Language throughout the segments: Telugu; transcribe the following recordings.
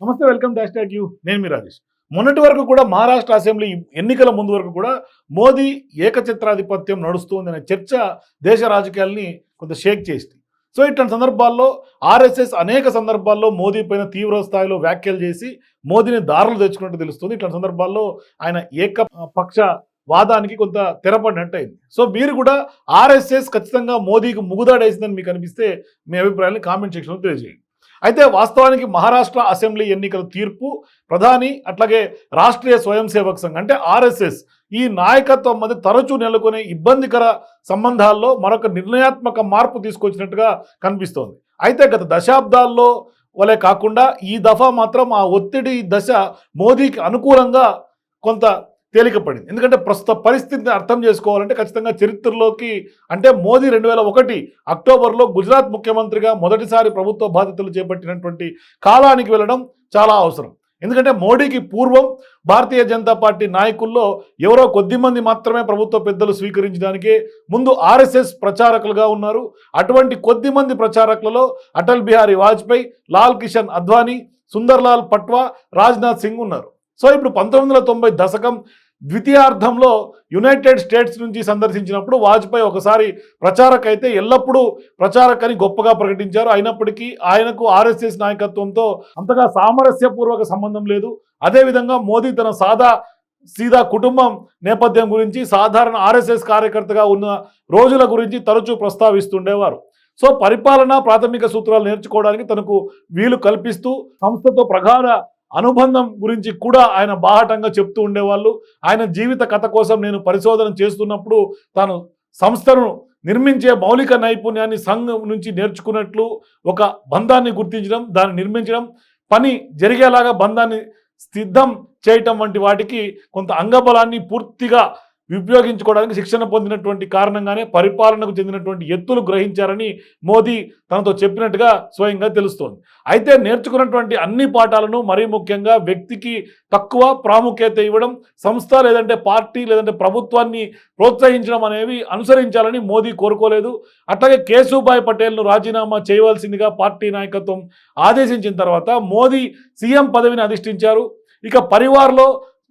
నమస్తే వెల్కమ్ డాష్ ట్యాగ్ యూ. నేను మీ రాజేష్. మొన్నటి వరకు కూడా మహారాష్ట్ర అసెంబ్లీ ఎన్నికల ముందు వరకు కూడా మోదీ ఏకచిత్రాధిపత్యం నడుస్తుందనే చర్చ దేశ రాజకీయాల్ని కొంత షేక్ చేసింది. సో ఇట్లాంటి సందర్భాల్లో ఆర్ఎస్ఎస్ అనేక సందర్భాల్లో మోదీ పైన తీవ్ర స్థాయిలో వ్యాఖ్యలు చేసి మోదీని దారులు తెచ్చుకున్నట్టు తెలుస్తుంది. ఇట్లాంటి సందర్భాల్లో ఆయన ఏకపక్ష వాదానికి కొంత తెరపడినట్టు అయింది సో మీరు కూడా ఆర్ఎస్ఎస్ ఖచ్చితంగా మోదీకి ముగుదాడేసిందని మీకు అనిపిస్తే మీ అభిప్రాయాన్ని కామెంట్ సెక్షన్లో తెలియజేయండి. అయితే వాస్తవానికి మహారాష్ట్ర అసెంబ్లీ ఎన్నికల తీర్పు ప్రధాని అట్లాగే రాష్ట్రీయ స్వయం సేవక్ సంఘ్ అంటే ఆర్ఎస్ఎస్ ఈ నాయకత్వం మధ్య తరచూ నెలకొనే ఇబ్బందికర సంబంధాల్లో మరొక నిర్ణయాత్మక మార్పు తీసుకొచ్చినట్టుగా కనిపిస్తోంది. అయితే గత దశాబ్దాల్లో వలె కాకుండా ఈ దఫా మాత్రం ఆ ఒత్తిడి దశ మోదీకి అనుకూలంగా కొంత తేలికపడింది. ఎందుకంటే ప్రస్తుత పరిస్థితిని అర్థం చేసుకోవాలంటే ఖచ్చితంగా చరిత్రలోకి అంటే మోదీ రెండు వేల ఒకటి అక్టోబర్లో గుజరాత్ ముఖ్యమంత్రిగా మొదటిసారి ప్రభుత్వ బాధ్యతలు చేపట్టినటువంటి కాలానికి వెళ్ళడం చాలా అవసరం. ఎందుకంటే మోడీకి పూర్వం భారతీయ జనతా పార్టీ నాయకుల్లో ఎవరో కొద్ది మంది మాత్రమే ప్రభుత్వ పెద్దలు స్వీకరించడానికే ముందు ఆర్ఎస్ఎస్ ప్రచారకులుగా ఉన్నారు. అటువంటి కొద్ది మంది ప్రచారకులలో అటల్ బిహారీ వాజ్పేయి లాల్ కిషన్ అద్వానీ సుందర్లాల్ పట్వా రాజ్నాథ్ సింగ్ ఉన్నారు. సో ఇప్పుడు పంతొమ్మిది వందల తొంభై దశకం ద్వితీయార్థంలో యునైటెడ్ స్టేట్స్ నుంచి సందర్శించినప్పుడు వాజ్పేయి ఒకసారి ప్రచారక్ అయితే ఎల్లప్పుడూ ప్రచారక్ అని గొప్పగా ప్రకటించారు. అయినప్పటికీ ఆయనకు ఆర్ఎస్ఎస్ నాయకత్వంతో అంతగా సామరస్యపూర్వక సంబంధం లేదు. అదేవిధంగా మోదీ తన సాదా సీదా కుటుంబం నేపథ్యం గురించి సాధారణ ఆర్ఎస్ఎస్ కార్యకర్తగా ఉన్న రోజుల గురించి తరచూ ప్రస్తావిస్తుండేవారు. సో పరిపాలన ప్రాథమిక సూత్రాలు నేర్చుకోవడానికి తనకు వీలు కల్పిస్తూ సంస్థతో ప్రగాఢ అనుబంధం గురించి కూడా ఆయన బాహటంగా చెప్తూ ఉండేవాళ్ళు. ఆయన జీవిత కథ కోసం నేను పరిశోధన చేస్తున్నప్పుడు తాను సంస్థను నిర్మించే మౌలిక నైపుణ్యాన్ని సంఘం నుంచి నేర్చుకున్నట్లు ఒక బంధాన్ని గుర్తించడం దాన్ని నిర్మించడం పని జరిగేలాగా బంధాన్ని సిద్ధం చేయటం వంటి వాటికి కొంత అంగబలాన్ని పూర్తిగా ఉపయోగించుకోవడానికి శిక్షణ పొందినటువంటి కారణంగానే పరిపాలనకు చెందినటువంటి ఎత్తులు గ్రహించారని మోదీ తనతో చెప్పినట్టుగా స్వయంగా తెలుస్తోంది. అయితే నేర్చుకున్నటువంటి అన్ని పాఠాలను మరీ ముఖ్యంగా వ్యక్తికి తక్కువ ప్రాముఖ్యత ఇవ్వడం సంస్థ లేదంటే పార్టీ లేదంటే ప్రభుత్వాన్ని ప్రోత్సహించడం అనేవి అనుసరించాలని మోదీ కోరుకోలేదు. అట్లాగే కేశుభాయ్ పటేల్ను రాజీనామా చేయవలసిందిగా పార్టీ నాయకత్వం ఆదేశించిన తర్వాత మోదీ సీఎం పదవిని అధిష్ఠించారు. ఇక పరివార్లో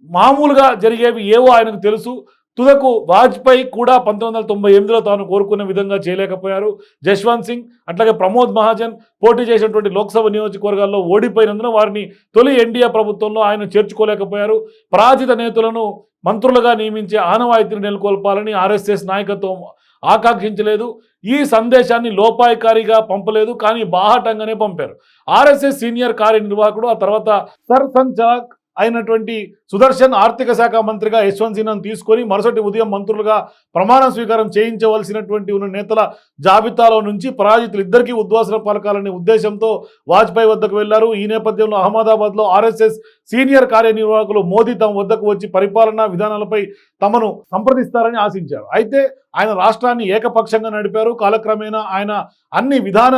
మామూలుగా జరిగేవి ఏవో ఆయనకు తెలుసు. తుదకు వాజ్పేయి కూడా పంతొమ్మిది వందల తొంభై ఎనిమిదిలో తాను కోరుకున్న విధంగా చేయలేకపోయారు. జశ్వంత్ సింగ్ అట్లాగే ప్రమోద్ మహాజన్ పోటీ చేసినటువంటి లోక్సభ నియోజకవర్గాల్లో ఓడిపోయినందున వారిని తొలి ఎన్డీఏ ప్రభుత్వంలో ఆయన చేర్చుకోలేకపోయారు. పరాజిత నేతలను మంత్రులుగా నియమించే ఆనవాయితీని నెలకొల్పాలని ఆర్ఎస్ఎస్ నాయకత్వం ఆకాంక్షించలేదు. ఈ సందేశాన్ని లోపాయకారిగా పంపలేదు కానీ బాహటంగానే పంపారు. ఆర్ఎస్ఎస్ సీనియర్ కార్యనిర్వాహకుడు ఆ తర్వాత సర్ సంచాలక్ అయినటువంటి సుదర్శన్ ఆర్థిక శాఖ మంత్రిగా యశ్వంత్ సిన్హాను తీసుకొని మరుసటి ఉదయం మంత్రులుగా ప్రమాణ స్వీకారం చేయించవలసినటువంటి ఉన్న నేతల జాబితాలో నుంచి పరాజితులు ఇద్దరికీ ఉద్వాసన పలకాలనే ఉద్దేశంతో వాజ్పేయి వద్దకు వెళ్ళారు. ఈ నేపథ్యంలో అహ్మదాబాద్లో ఆర్ఎస్ఎస్ సీనియర్ కార్యనిర్వాహకులు మోదీ తమ వద్దకు వచ్చి పరిపాలనా విధానాలపై తమను సంప్రదిస్తారని ఆశించారు. అయితే ఆయన రాష్ట్రాన్ని ఏకపక్షంగా నడిపారు. కాలక్రమేణా ఆయన అన్ని విధాన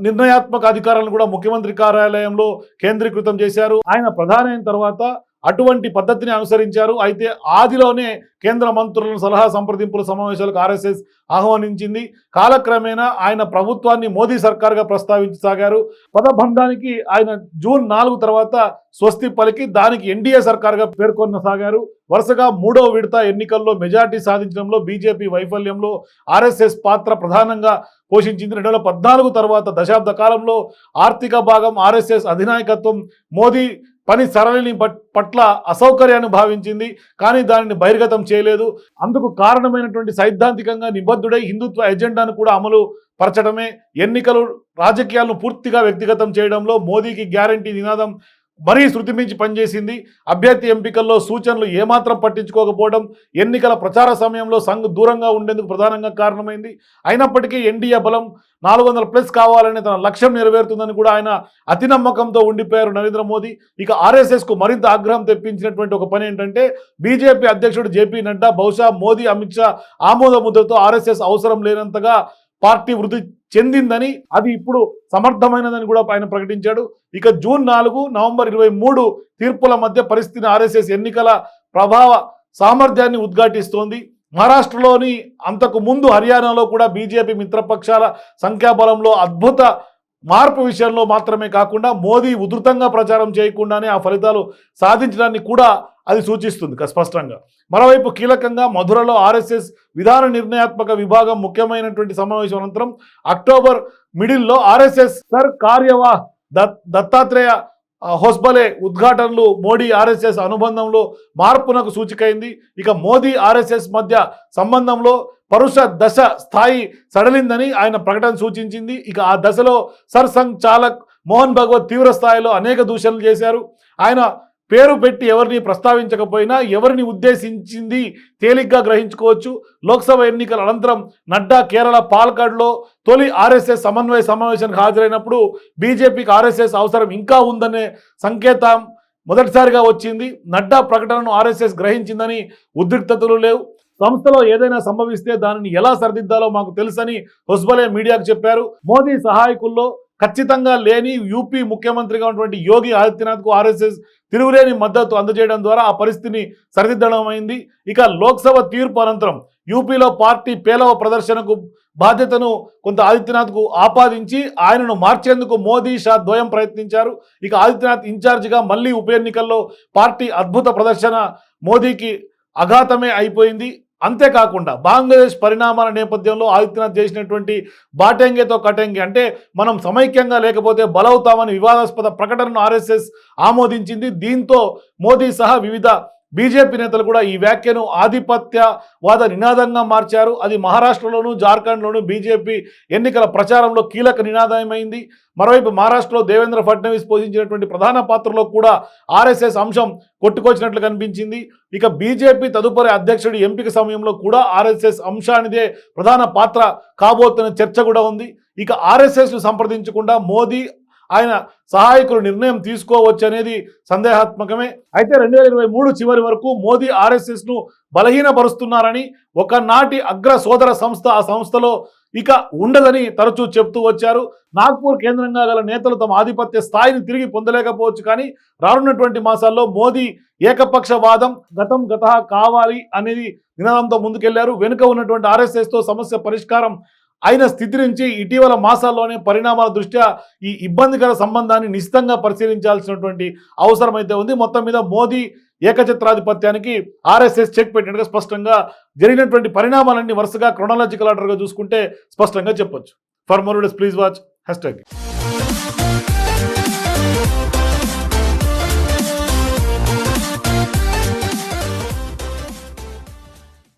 నిర్ణయాత్మక అధికారాలను కూడా ముఖ్యమంత్రి కార్యాలయంలో కేంద్రీకృతం చేశారు. ఆయన ప్రధాని అయిన తర్వాత అటువంటి పద్ధతిని అనుసరించారు. అయితే ఆదిలోనే కేంద్ర మంత్రులను సలహా సంప్రదింపుల సమావేశాలకు ఆర్ఎస్ఎస్ ఆహ్వానించింది. కాలక్రమేణా ఆయన ప్రభుత్వాన్ని మోదీ సర్కార్గా ప్రస్తావించసాగారు. పదబంధానికి ఆయన జూన్ నాలుగు తర్వాత స్వస్తి పలికి దానికి ఎన్డీఏ సర్కార్గా పేర్కొనసాగారు. వరుసగా మూడవ విడత ఎన్నికల్లో మెజార్టీ సాధించడంలో బీజేపీ వైఫల్యంలో ఆర్ఎస్ఎస్ పాత్ర ప్రధానంగా పోషించింది. రెండు వేల పద్నాలుగు తర్వాత దశాబ్ద కాలంలో ఆర్థిక భాగం ఆర్ఎస్ఎస్ అధినాయకత్వం మోదీ పని సరళిని పట్ల అసౌకర్యాన్ని భావించింది. కానీ దానిని బహిర్గతం చేయలేదు. అందుకు కారణమైనటువంటి సైద్ధాంతికంగా నిబద్ధుడై హిందుత్వ ఎజెండాను కూడా అమలు పరచడమే. ఎన్నికలు రాజకీయాలను పూర్తిగా వ్యక్తిగతం చేయడంలో మోదీకి గ్యారంటీ నినాదం మరీ శృతి మించి పనిచేసింది. అభ్యర్థి ఎంపికల్లో సూచనలు ఏమాత్రం పట్టించుకోకపోవడం ఎన్నికల ప్రచార సమయంలో సంఘ్ దూరంగా ఉండేందుకు ప్రధానంగా కారణమైంది. అయినప్పటికీ ఎన్డీఏ బలం నాలుగు వందల ప్లస్ కావాలనే తన లక్ష్యం నెరవేరుతుందని కూడా ఆయన అతి నమ్మకంతో ఉండిపోయారు నరేంద్ర మోదీ. ఇక ఆర్ఎస్ఎస్కు మరింత ఆగ్రహం తెప్పించినటువంటి ఒక పని ఏంటంటే బీజేపీ అధ్యక్షుడు జేపీ నడ్డా బహుశా మోదీ అమిత్ షా ఆమోద ముద్రతో ఆర్ఎస్ఎస్ అవసరం లేనంతగా పార్టీ వృద్ధి చెందిందని అది ఇప్పుడు సమర్థమైనదని కూడా ఆయన ప్రకటించాడు. ఇక జూన్ నాలుగు నవంబర్ ఇరవై మూడు తీర్పుల మధ్య పరిస్థితిని ఆర్ఎస్ఎస్ ఎన్నికల ప్రభావ సామర్థ్యాన్ని ఉద్ఘాటిస్తోంది. మహారాష్ట్రలోని అంతకు ముందు హర్యానాలో కూడా బీజేపీ మిత్రపక్షాల సంఖ్యాబలంలో అద్భుత మార్పు విషయంలో మాత్రమే కాకుండా మోదీ ఉధృతంగా ప్రచారం చేయకుండానే ఆ ఫలితాలు సాధించడాన్ని కూడా అది సూచిస్తుంది స్పష్టంగా. మరోవైపు కీలకంగా మధురలో ఆర్ఎస్ఎస్ విధాన నిర్ణయాత్మక విభాగం ముఖ్యమైనటువంటి సమావేశం అనంతరం అక్టోబర్ మిడిల్లో ఆర్ఎస్ఎస్ సర్ కార్యవా దత్ దత్తాత్రేయ హోస్బలే ఉద్ఘాటనలు మోడీ ఆర్ఎస్ఎస్ అనుబంధంలో మార్పునకు సూచికైంది. ఇక మోదీ ఆర్ఎస్ఎస్ మధ్య సంబంధంలో పరుష దశ స్థాయి సడలిందని ఆయన ప్రకటన సూచించింది. ఇక ఆ దశలో సర్ సంఘ్ చాలక్ మోహన్ భగవత్ తీవ్ర స్థాయిలో అనేక దూషణలు చేశారు. ఆయన పేరు పెట్టి ఎవరిని ప్రస్తావించకపోయినా ఎవరిని ఉద్దేశించింది తేలిగ్గా గ్రహించుకోవచ్చు. లోక్సభ ఎన్నికల అనంతరం నడ్డా కేరళ పాల్కాడ్లో తొలి ఆర్ఎస్ఎస్ సమన్వయ సమావేశానికి హాజరైనప్పుడు బీజేపీకి ఆర్ఎస్ఎస్ అవసరం ఇంకా ఉందనే సంకేతం మొదటిసారిగా వచ్చింది. నడ్డా ప్రకటనను ఆర్ఎస్ఎస్ గ్రహించిందని ఉద్రిక్తతలు లేవు. సంస్థలో ఏదైనా సంభవిస్తే దానిని ఎలా సరిదిద్దాలో మాకు తెలుసని హొస్బలే మీడియాకు చెప్పారు. మోదీ సహాయకుల్లో ఖచ్చితంగా లేని యూపీ ముఖ్యమంత్రిగా ఉన్నటువంటి యోగి ఆదిత్యనాథ్కు ఆర్ఎస్ఎస్ తిరుగులేని మద్దతు అందజేయడం ద్వారా ఆ పరిస్థితిని సరిదిద్దడమైంది. అయింది ఇక లోక్సభ తీర్పు అనంతరం యూపీలో పార్టీ పేలవ ప్రదర్శనకు బాధ్యతను కొంత ఆదిత్యనాథ్కు ఆపాదించి ఆయనను మార్చేందుకు మోదీ షా ద్వయం ప్రయత్నించారు. ఇక ఆదిత్యనాథ్ ఇన్ఛార్జిగా మళ్ళీ ఉప ఎన్నికల్లో పార్టీ అద్భుత ప్రదర్శన మోదీకి అఘాతమే అయిపోయింది. అంతేకాకుండా బంగ్లాదేశ్ పరిణామాల నేపథ్యంలో ఆదిత్యనాథ్ చేసినటువంటి బాటెంగేతో కటెంగే అంటే మనం సమైక్యంగా లేకపోతే బలవుతామని వివాదాస్పద ప్రకటనను ఆర్ఎస్ఎస్ ఆమోదించింది. దీంతో మోదీ సహా వివిధ బీజేపీ నేతలు కూడా ఈ వ్యాఖ్యను ఆధిపత్యవాద నినాదంగా మార్చారు. అది మహారాష్ట్రలోను జార్ఖండ్లోను బీజేపీ ఎన్నికల ప్రచారంలో కీలక నినాదమైంది. మరోవైపు మహారాష్ట్రలో దేవేంద్ర ఫడ్నవీస్ పోషించినటువంటి ప్రధాన పాత్రలో కూడా ఆర్ఎస్ఎస్ అంశం కొట్టుకొచ్చినట్లు కనిపించింది. ఇక బీజేపీ తదుపరి అధ్యక్షుడి ఎంపిక సమయంలో కూడా ఆర్ఎస్ఎస్ అంశానిదే ప్రధాన పాత్ర కాబోతున్న చర్చ కూడా ఉంది. ఇక ఆర్ఎస్ఎస్ను సంప్రదించకుండా మోదీ ఆయన సహాయకులు నిర్ణయం తీసుకోవచ్చు అనేది సందేహాత్మకమే. అయితే రెండు వేల ఇరవై మూడు చివరి వరకు మోదీ ఆర్ఎస్ఎస్ను బలహీనపరుస్తున్నారని ఒకనాటి అగ్ర సోదర సంస్థ ఆ సంస్థలో ఇక ఉండదని తరచూ చెప్తూ వచ్చారు. నాగ్పూర్ కేంద్రంగా గల నేతలు తమ ఆధిపత్య స్థాయిని తిరిగి పొందలేకపోవచ్చు కానీ రానున్నటువంటి మాసాల్లో మోదీ ఏకపక్షవాదం గతం గత కావాలి అనేది నినాదంతో ముందుకెళ్ళారు. వెనుక ఉన్నటువంటి ఆర్ఎస్ఎస్తో సమస్య పరిష్కారం అయిన స్థితి నుంచి ఇటీవల మాసాల్లోనే పరిణామాల దృష్ట్యా ఈ ఇబ్బందికర సంబంధాన్ని నిశ్చితంగా పరిశీలించాల్సినటువంటి అవసరం అయితే ఉంది. మొత్తం మీద మోదీ ఏకచిత్రాధిపత్యానికి ఆర్ఎస్ఎస్ చెక్ పెట్టినట్టుగా స్పష్టంగా జరిగినటువంటి పరిణామాలన్నీ వరుసగా క్రొనాలజికల్ ఆర్డర్గా చూసుకుంటే స్పష్టంగా చెప్పొచ్చు. For more please watch hashtag